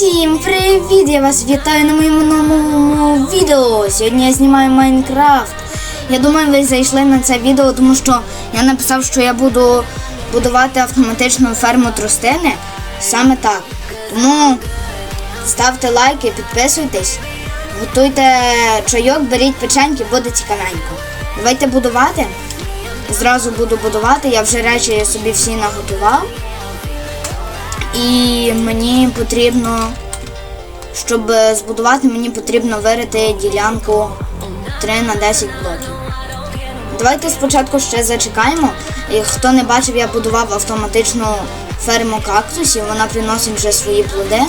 Усім привіт! Я вас вітаю на моєму новому відео. Сьогодні я знімаю Майнкрафт. Я думаю, ви зайшли на це відео, тому що я написав, що я буду будувати автоматичну ферму тростини. Саме так. Тому ставте лайки, підписуйтесь, готуйте чайок, беріть печеньки, буде цікавенько. Давайте будувати. Зразу буду будувати. Я вже речі собі всі наготував. І мені потрібно, щоб збудувати, мені потрібно вирити ділянку 3 на 10 блоків. Давайте спочатку ще зачекаємо. І хто не бачив, я будував автоматичну ферму кактусів, вона приносить вже свої плоди.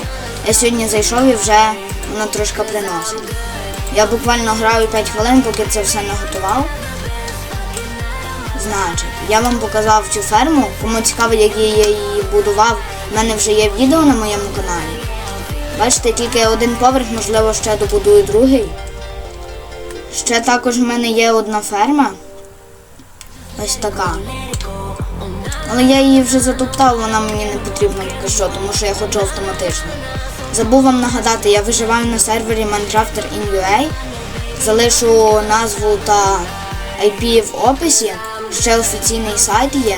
Я сьогодні зайшов і вже вона трошки приносить. Я буквально граю 5 хвилин, поки це все не готував. Значить, я вам показав цю ферму. Кому цікаво, як я її будував, в мене вже є відео на моєму каналі. Бачите, тільки один поверх, можливо, ще добудую другий. Ще також в мене є одна ферма. Ось така. Але я її вже затоптав, вона мені не потрібна поки що, тому що я хочу автоматично. Забув вам нагадати, я виживаю на сервері Minecrafter in UA. Залишу назву та IP в описі. Ще офіційний сайт є.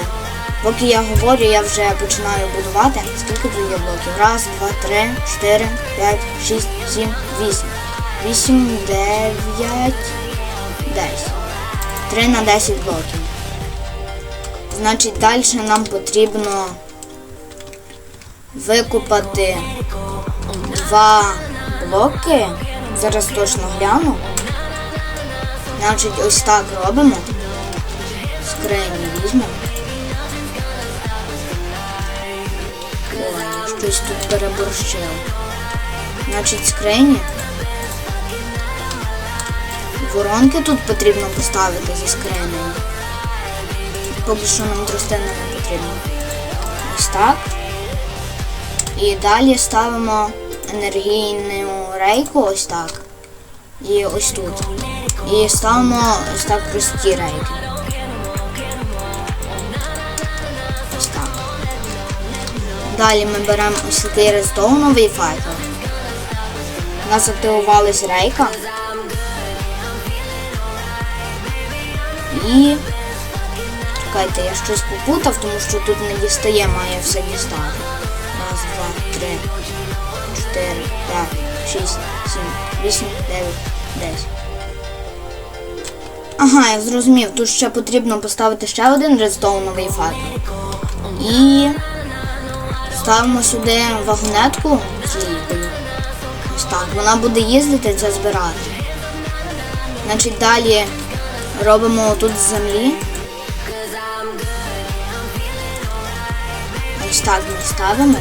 Поки я говорю, я вже починаю будувати. Скільки тут є блоків? Раз, два, три, чотири, п'ять, шість, сім, вісім. Вісім, дев'ять, десять. Три на десять блоків. Значить, далі нам потрібно викопати два блоки. Зараз точно гляну. Значить, ось так робимо. Скрині візьмемо. Щось тут переборщив. Значить, скрині. Воронки тут потрібно поставити зі скринею. Поки що нам тростина не потрібно. Ось так. І далі ставимо енергійну рейку ось так. І ось тут. І ставимо ось так прості рейки. Далі ми беремо ось такий рестоуновий факел. У нас активувалась рейка. І... Чекайте, я щось попутав, тому що тут не дістає, має все дістати. Раз, два, три, чотири, п'ять, шість, сім, вісім, дев'ять, десять. Ага, я зрозумів. Тут ще потрібно поставити ще один редстоуновий факел. І ставимо сюди вагонетку. Ось так. Вона буде їздити, це збирати. Значить, далі робимо тут з землі. Ось так ми ставимо.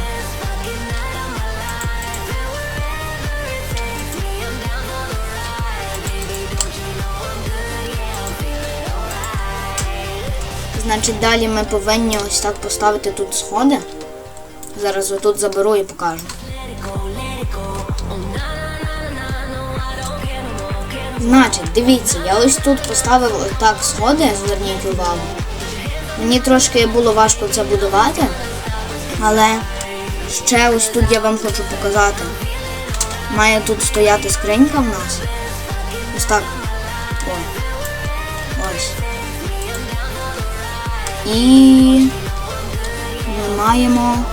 Значить, далі ми повинні ось так поставити тут сходи. Зараз отут заберу і покажу. Значить, дивіться, я ось тут поставив отак сходи, зверніть увагу. Мені трошки було важко це будувати, але ще ось тут я вам хочу показати. Має тут стояти скринька в нас. Ось так. О. Ось. І ми маємо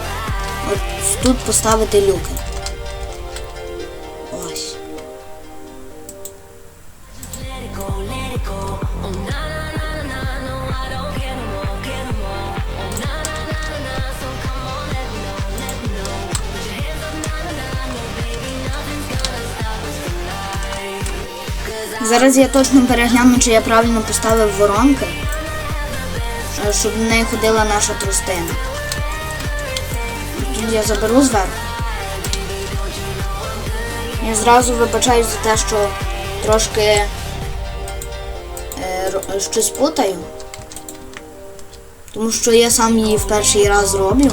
от тут поставити люки. Ось. Зараз я точно перегляну, чи я правильно поставив воронки, е, щоб в неї ходила наша трустина. Я заберу зверху. Я зразу вибачаюсь за те, що трошки е, щось путаю. Тому що я сам її в перший раз роблю.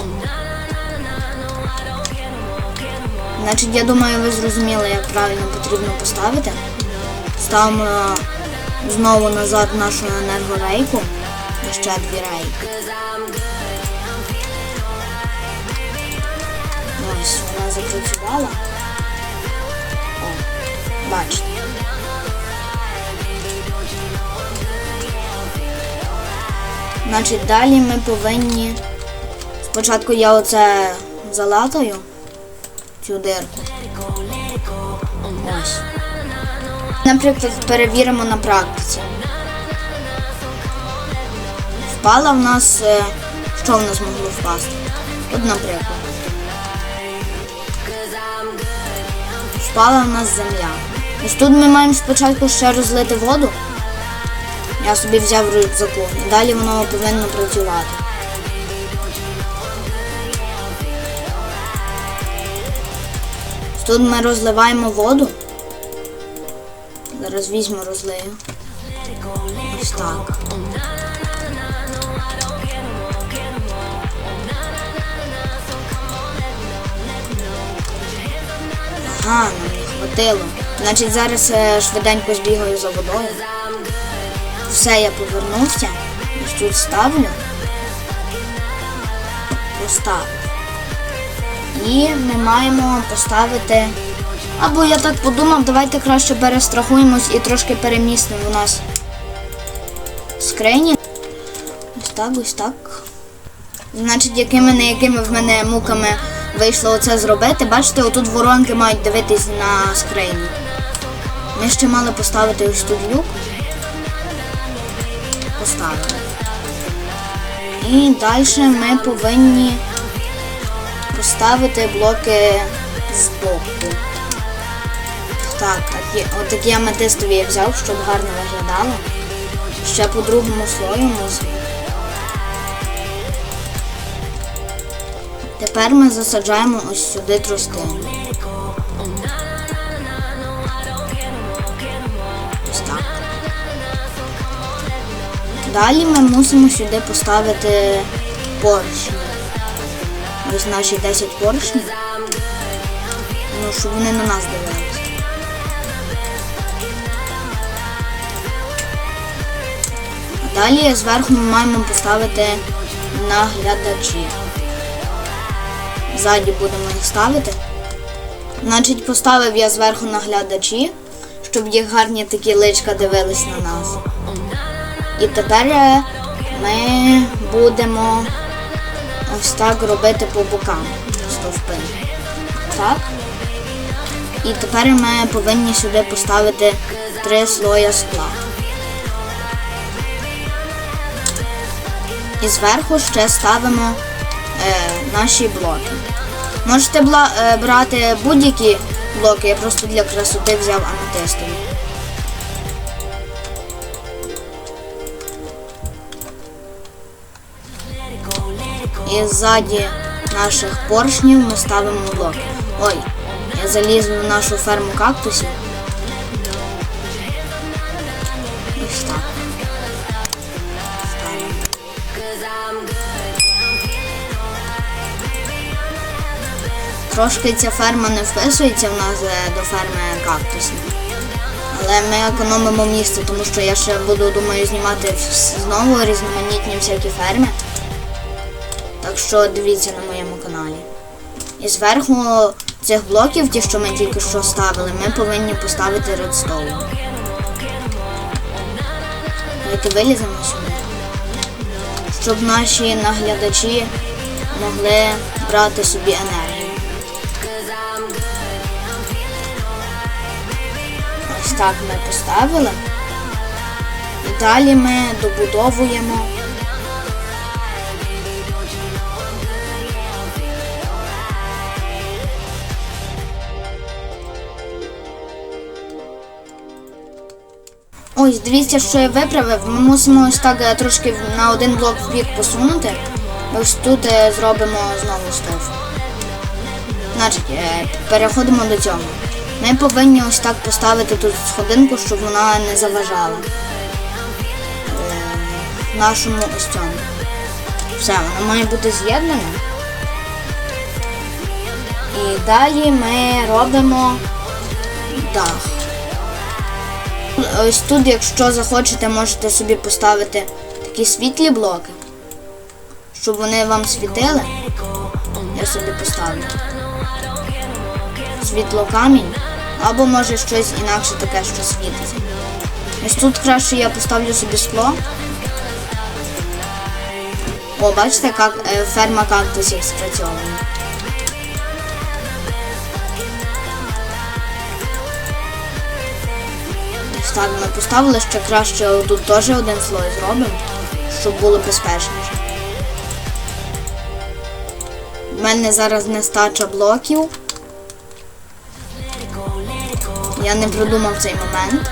Значить, я думаю, ви зрозуміли, як правильно потрібно поставити. Ставимо знову назад нашу енергорейку. Ще дві рейки. Ось. Вона запрацювала. О, бачите. Значить, далі ми повинні. Спочатку я оце залатаю цю дирку. Ось. Наприклад, перевіримо на практиці. Впала в нас. е, Що в нас могло впасти? От, наприклад. Впала в нас земля. Ось тут ми маємо спочатку ще розлити воду. Я собі взяв рюкзаку. І далі воно повинно працювати. Тут ми розливаємо воду. Зараз візьму розлию. Ось так. Ага, нам не хватило. Значить, зараз е, швиденько збігаю за водою. Все, я повернувся. Ось тут ставлю. Поставив. І ми маємо поставити. Або я так подумав, давайте краще перестрахуємось і трошки перемістимо у нас скрині. Ось так, ось так. Значить, якими не якими в мене муками вийшло оце зробити. Бачите, отут воронки мають дивитись на скрині. Ми ще мали поставити ось тут люк. Поставили. І далі ми повинні поставити блоки збоку. Так, такі- отакі аметистові я взяв, щоб гарно виглядало. Ще по другому слою мусимо. Тепер ми засаджаємо ось сюди тростину. Ось так. Далі ми мусимо сюди поставити поршні. Ось наші 10 поршнів. Ну, щоб вони на нас дивилися. А далі зверху ми маємо поставити наглядачі. Ззаді будемо їх ставити. Значить, поставив я зверху наглядачі, щоб їх гарні такі личка дивились на нас. І тепер е, ми будемо ось так робити по бокам стовпи. Так. І тепер ми повинні сюди поставити три слоя скла. І зверху ще ставимо е, наші блоки. Можете бла- е, брати будь-які блоки, я просто для красоти взяв аметистові. І ззаді наших поршнів ми ставимо блоки. Ой, я заліз в нашу ферму кактусів. Трошки ця ферма не вписується в нас е, до ферми кактусів. Але ми економимо місце, тому що я ще буду, думаю, знімати знову різноманітні всякі ферми. Так що дивіться на моєму каналі. І зверху цих блоків, ті, що ми тільки що ставили, ми повинні поставити редстоун. Давайте виліземо сюди. Щоб наші наглядачі могли брати собі енергію. Ось так ми поставили. І далі ми добудовуємо. Ось, дивіться, що я виправив. Ми мусимо ось так е, трошки на один блок в бік посунути. Ось тут е, зробимо знову стов. Значить, е, переходимо до цього. Ми повинні ось так поставити тут сходинку, щоб вона не заважала. Е, нашому ось цьому. Все, воно має бути з'єднане. І далі ми робимо дах. Ось тут, якщо захочете, можете собі поставити такі світлі блоки, щоб вони вам світили. Я собі поставлю. Світлокамінь, або може щось інакше таке, що світиться. Ось тут краще я поставлю собі скло. О, бачите, як е, ферма кактусів спрацьована. Так ми поставили ще краще тут теж один слой зробимо, щоб було безпечніше. У мене зараз нестача блоків. Я не продумав цей момент.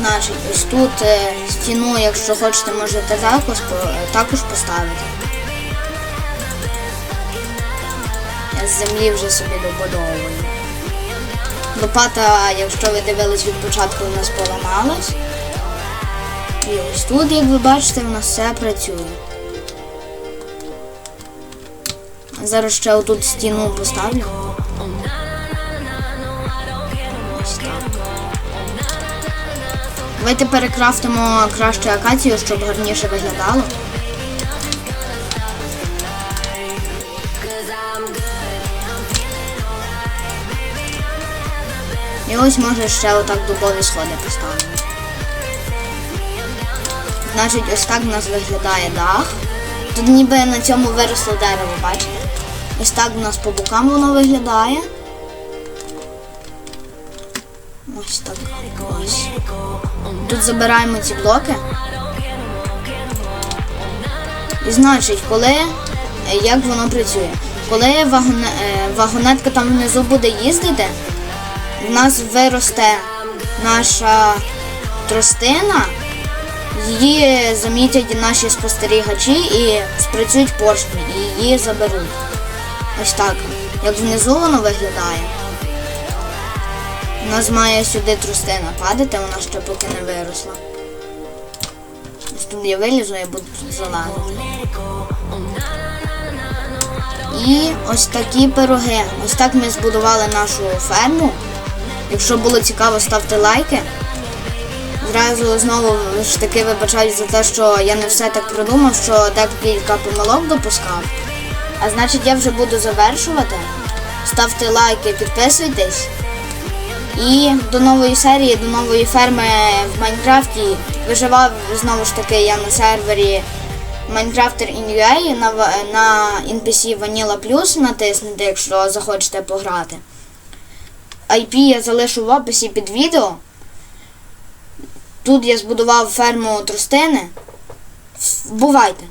Значить, ось тут е, стіну, якщо хочете, можете також, також поставити. Я з землі вже собі добудовую. Лопата, якщо ви дивились від початку, у нас поламалась. І ось тут, як ви бачите, у нас все працює. Зараз ще отут стіну поставлю. Давайте перекрафтимо краще акацію, щоб гарніше виглядало. І ось може ще отак дубові сходи поставимо. Значить, ось так у нас виглядає дах. Тут ніби на цьому виросло дерево, бачите? Ось так у нас по бокам воно виглядає. Ось так. Ось. Тут забираємо ці блоки. І значить, коли е, як воно працює? Коли вагоне, е, вагонетка там внизу буде їздити, в нас виросте наша тростина, її замітять наші спостерігачі і спрацюють поршні, і її заберуть. Ось так. Як внизу воно виглядає. У нас має сюди трустина падати, вона ще поки не виросла. Ось тут я вилізу і буду залазити. І ось такі пироги. Ось так ми збудували нашу ферму. Якщо було цікаво, ставте лайки. Зразу знову ж таки вибачаюсь за те, що я не все так продумав, що декілька помилок допускав. А значить я вже буду завершувати. Ставте лайки, підписуйтесь. І до нової серії, до нової ферми в Майнкрафті. Виживав знову ж таки я на сервері Minecrafter Inua на, на NPC Vanilla Plus натиснете, якщо захочете пограти. IP я залишу в описі під відео. Тут я збудував ферму тростини. Бувайте!